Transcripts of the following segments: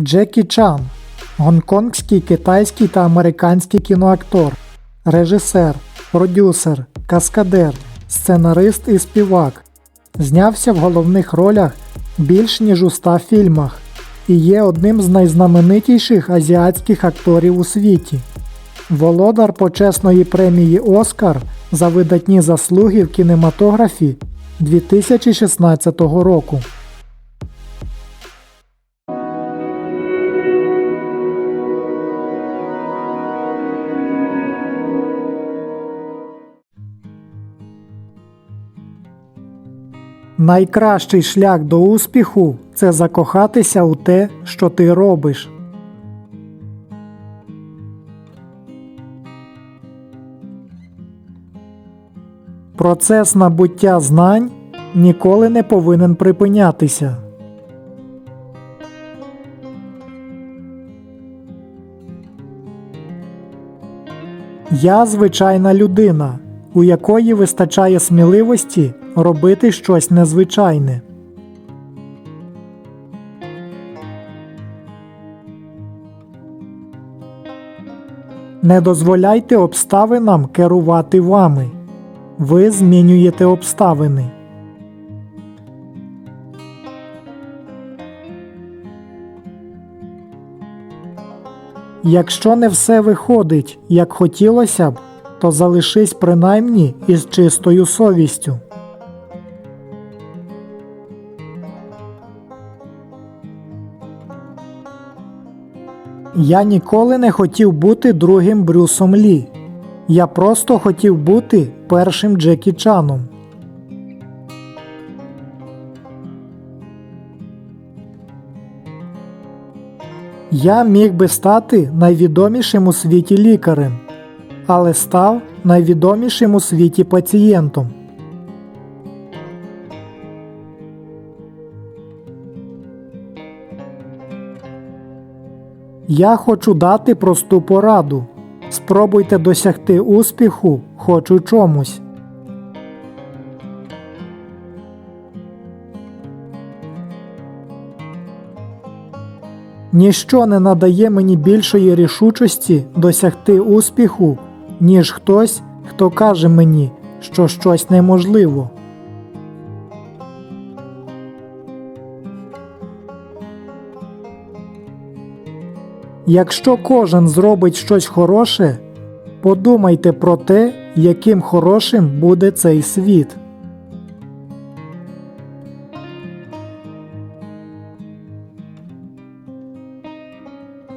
Джекі Чан гонконгський, китайський та американський кіноактор, режисер, продюсер, каскадер, сценарист і співак. Знявся в головних ролях більш ніж у ста фільмах і є одним з найзнаменитіших азіатських акторів у світі. Володар почесної премії Оскар за видатні заслуги в кінематографі 2016 року. Найкращий шлях до успіху це закохатися у те, що ти робиш. Процес набуття знань ніколи не повинен припинятися. Я звичайна людина, у якої вистачає сміливості робити щось незвичайне. Не дозволяйте обставинам керувати вами. Ви змінюєте обставини. Якщо не все виходить, як хотілося б, то залишись принаймні із чистою совістю. Я ніколи не хотів бути другим Брюсом Лі. Я просто хотів бути першим Джекі Чаном. Я міг би стати найвідомішим у світі лікарем, але став найвідомішим у світі пацієнтом. Я хочу дати просту пораду. Спробуйте досягти успіху хоч у чомусь. Ніщо не надає мені більшої рішучості досягти успіху, ніж хтось, хто каже мені, що щось неможливо. Якщо кожен зробить щось хороше, подумайте про те, яким хорошим буде цей світ.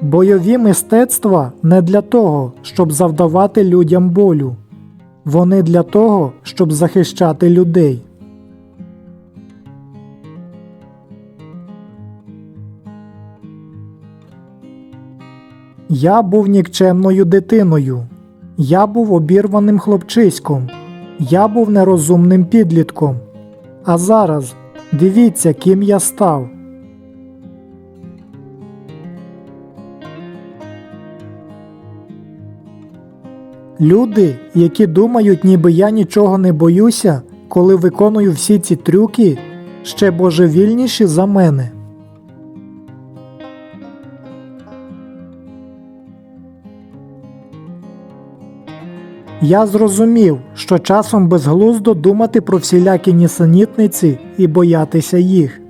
Бойові мистецтва не для того, щоб завдавати людям болю. Вони для того, щоб захищати людей. Я був нікчемною дитиною. Я був обірваним хлопчиськом. Я був нерозумним підлітком. А зараз дивіться, ким я став. Люди, які думають, ніби я нічого не боюся, коли виконую всі ці трюки, ще божевільніші за мене. Я зрозумів, що часом безглуздо думати про всілякі нісенітниці і боятися їх.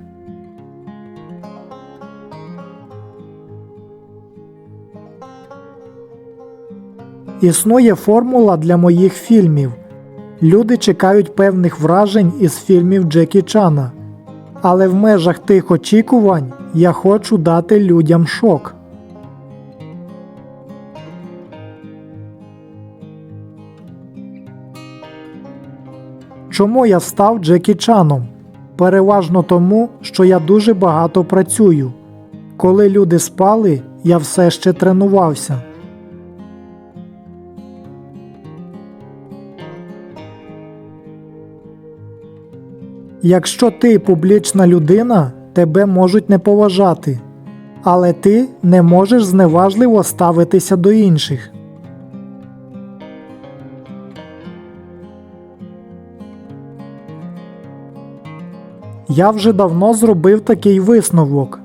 Існує формула для моїх фільмів. Люди чекають певних вражень із фільмів Джекі Чана. Але в межах тих очікувань я хочу дати людям шок. Чому я став Джекі Чаном? Переважно тому, що я дуже багато працюю. Коли люди спали, я все ще тренувався. Якщо ти публічна людина, тебе можуть не поважати, але ти не можеш зневажливо ставитися до інших. Я вже давно зробив такий висновок.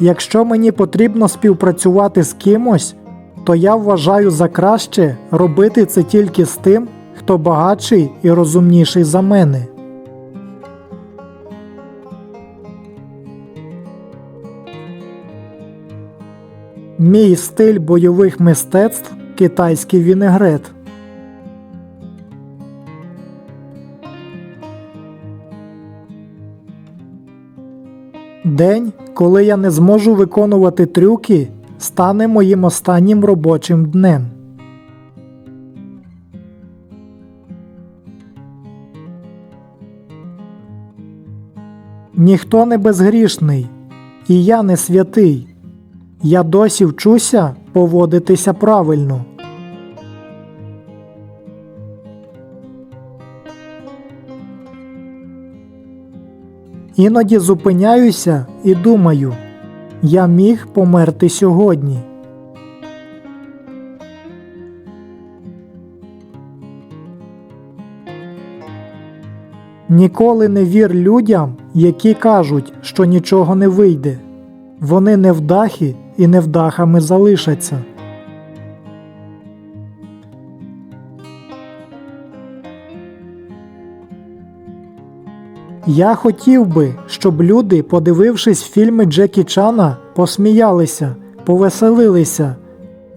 Якщо мені потрібно співпрацювати з кимось, то я вважаю за краще робити це тільки з тим, хто багатший і розумніший за мене. Мій стиль бойових мистецтв китайський вінегрет. День, коли я не зможу виконувати трюки, стане моїм останнім робочим днем. Ніхто не безгрішний, і я не святий. Я досі вчуся поводитися правильно. Іноді зупиняюся і думаю, я міг померти сьогодні. Ніколи не вір людям, які кажуть, що нічого не вийде. Вони невдахи і невдахами залишаться. Я хотів би, щоб люди, подивившись фільми Джекі Чана, посміялися, повеселилися,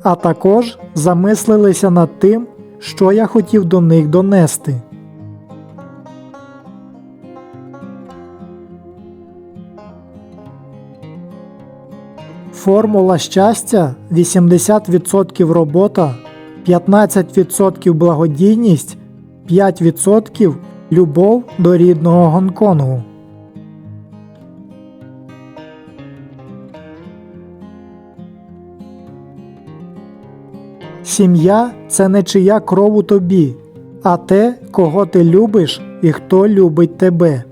а також замислилися над тим, що я хотів до них донести. Формула щастя 80% робота, 15% благодійність, 5% любов до рідного Гонконгу. Сім'я це не чия кров у тобі, а те, кого ти любиш і хто любить тебе.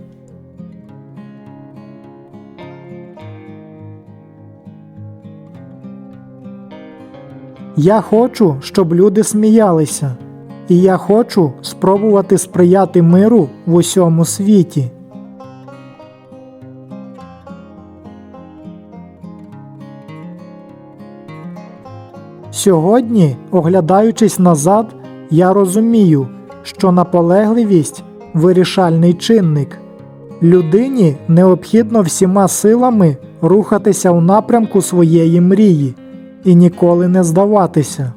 Я хочу, щоб люди сміялися, і я хочу спробувати сприяти миру в усьому світі. Сьогодні, оглядаючись назад, я розумію, що наполегливість вирішальний чинник. Людині необхідно всіма силами рухатися у напрямку своєї мрії і ніколи не здаватися.